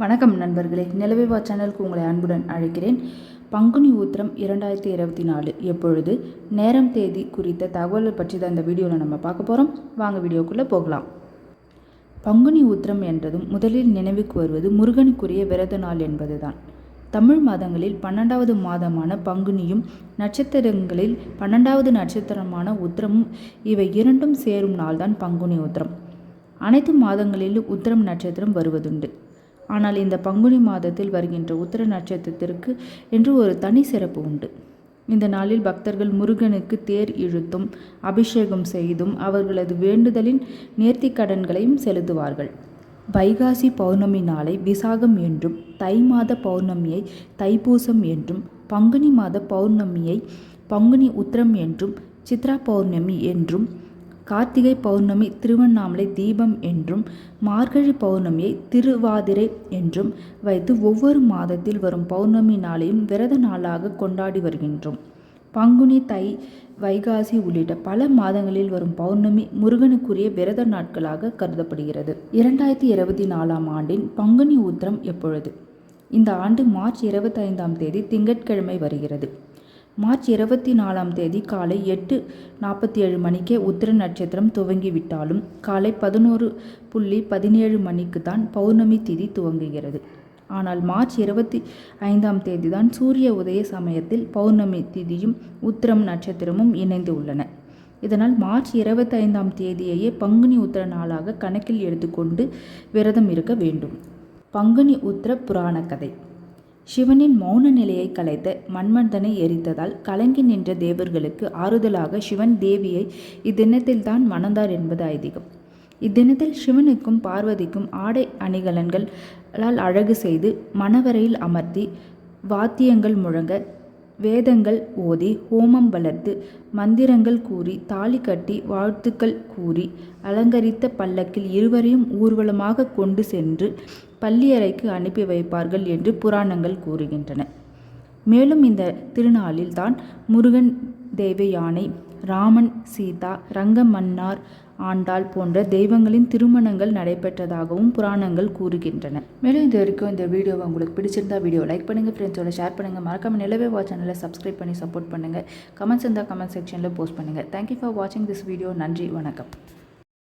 வணக்கம் நண்பர்களே. நிலவிவா சேனலுக்கு உங்களை அன்புடன் அழைக்கிறேன். பங்குனி ஊத்திரம் இரண்டாயிரத்தி இருபத்தி நாலு. எப்பொழுது? நேரம் தேதி குறித்த தகவலை பற்றி தான் இந்த வீடியோவில் நம்ம பார்க்க போகிறோம் வாங்க வீடியோக்குள்ளே போகலாம். பங்குனி ஊத்திரம் என்றதும் முதலில் நினைவுக்கு வருவது முருகனுக்குரிய விரத நாள் என்பதுதான். தமிழ் மாதங்களில் பன்னெண்டாவது மாதமான பங்குனியும் நட்சத்திரங்களில் பன்னெண்டாவது நட்சத்திரமான உத்திரமும் இவை இரண்டும் சேரும் நாள்தான் பங்குனி உத்திரம். அனைத்து மாதங்களிலும் உத்திரம் நட்சத்திரம் வருவதுண்டு. ஆனால் இந்த பங்குனி மாதத்தில் வருகின்ற உத்திர நட்சத்திரத்திற்கு என்று ஒரு தனி சிறப்பு உண்டு. இந்த நாளில் பக்தர்கள் முருகனுக்கு தேர் இழுத்தும் அபிஷேகம் செய்தும் அவர்களது வேண்டுதலின் நேர்த்திக் கடன்களையும் செலுத்துவார்கள். வைகாசி பௌர்ணமி நாளை விசாகம் என்றும் தை மாத பௌர்ணமியை தைப்பூசம் என்றும் பங்குனி மாத பௌர்ணமியை பங்குனி உத்திரம் என்றும் சித்ரா பௌர்ணமி என்றும் கார்த்திகை பௌர்ணமி திருவண்ணாமலை தீபம் என்றும் மார்கழி பௌர்ணமியை திருவாதிரை என்றும் வைத்து ஒவ்வொரு மாதத்தில் வரும் பௌர்ணமி நாளையும் விரத நாளாக கொண்டாடி வருகின்றோம். பங்குனி தை வைகாசி உள்ளிட்ட பல மாதங்களில் வரும் பௌர்ணமி முருகனுக்குரிய விரத நாட்களாக கருதப்படுகிறது. இரண்டாயிரத்தி இருபத்தி நாலாம் ஆண்டின் பங்குனி உத்திரம் எப்பொழுது? இந்த ஆண்டு மார்ச் இருபத்தைந்தாம் தேதி திங்கட்கிழமை வருகிறது. மார்ச் இருபத்தி நாலாம் தேதி காலை எட்டு நாற்பத்தி ஏழு மணிக்கே உத்திர நட்சத்திரம் துவங்கிவிட்டாலும் காலை பதினோரு புள்ளி பதினேழு மணிக்கு தான் பௌர்ணமி திதி துவங்குகிறது. ஆனால் மார்ச் இருபத்தி ஐந்தாம் தேதி தான் சூரிய உதய சமயத்தில் பௌர்ணமி திதியும் உத்திரம் நட்சத்திரமும் இணைந்து உள்ளன. இதனால் மார்ச் இருபத்தைந்தாம் தேதியையே பங்குனி உத்திர நாளாக கணக்கில் எடுத்துக்கொண்டு விரதம் இருக்க வேண்டும். பங்குனி உத்திர புராண கதை சிவனின் மௌன நிலையை கலைத்த மன்மந்தனை எரித்ததால் கலங்கி நின்ற தேவர்களுக்கு ஆறுதலாக சிவன் தேவியை இத்தினத்தில்தான் மணந்தார் என்பது ஐதீகம். இத்தினத்தில் சிவனுக்கும் பார்வதிக்கும் ஆடை அணிகலன்களால் அழகு செய்து மணவரையில் அமர்த்தி வாத்தியங்கள் முழங்க வேதங்கள் ஓதி ஹோமம் வளர்த்து மந்திரங்கள் கூறி தாலி கட்டி வாழ்த்துக்கள் கூறி அலங்கரித்த பல்லக்கில் இருவரையும் ஊர்வலமாக கொண்டு சென்று பள்ளியறைக்கு அனுப்பி வைப்பார்கள் என்று புராணங்கள் கூறுகின்றன. மேலும் இந்த திருநாளில் தான் முருகன் தேவ யானை ராமன் சீதா ரங்கமன்னார் ஆண்டாள் போன்ற தெய்வங்களின் திருமணங்கள் நடைபெற்றதாகவும் புராணங்கள் கூறுகின்றன. மேலும் இது வரைக்கும் இந்த வீடியோவை உங்களுக்கு பிடிச்சிருந்தா வீடியோ லைக் பண்ணுங்கள் ஃப்ரெண்ட்ஸோட ஷேர் பண்ணுங்கள் மறக்காமல் நிலவே வா சேனலை சப்ஸ்கிரைப் பண்ணி சப்போர்ட் பண்ணுங்கள் கமெண்ட்ஸ் இருந்தால் கமெண்ட் செக்ஷனில் போஸ்ட் பண்ணுங்கள் தேங்க்யூ ஃபார் வாட்சிங் திஸ் வீடியோ நன்றி வணக்கம்.